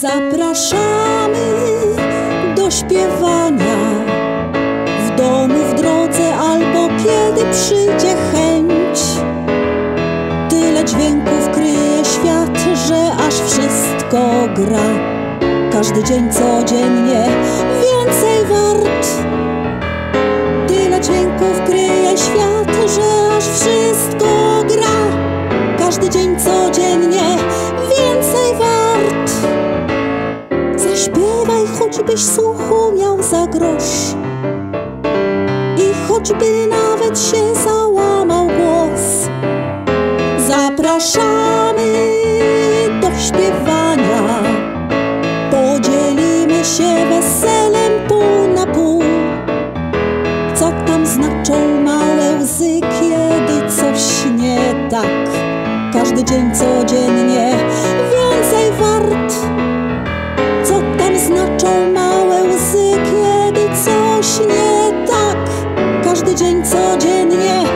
Zapraszamy do śpiewania w domu, w drodze albo kiedy przyjdzie chęć. Tyle dźwięków kryje świat, że aż wszystko gra. Każdy dzień codziennie więcej wart. Tyle dźwięków kryje świat, że aż wszystko gra. Każdy dzień Choćbyś słuchu miał za grosz. I choćby nawet się załamał głos. Zapraszamy do śpiewania. Podzielimy się weselem pół na pół. Co tam znaczą małe łzy, kiedy coś nie tak? Każdy dzień codziennie więcej wart. Kiedy coś nie tak? Każdy dzień codziennie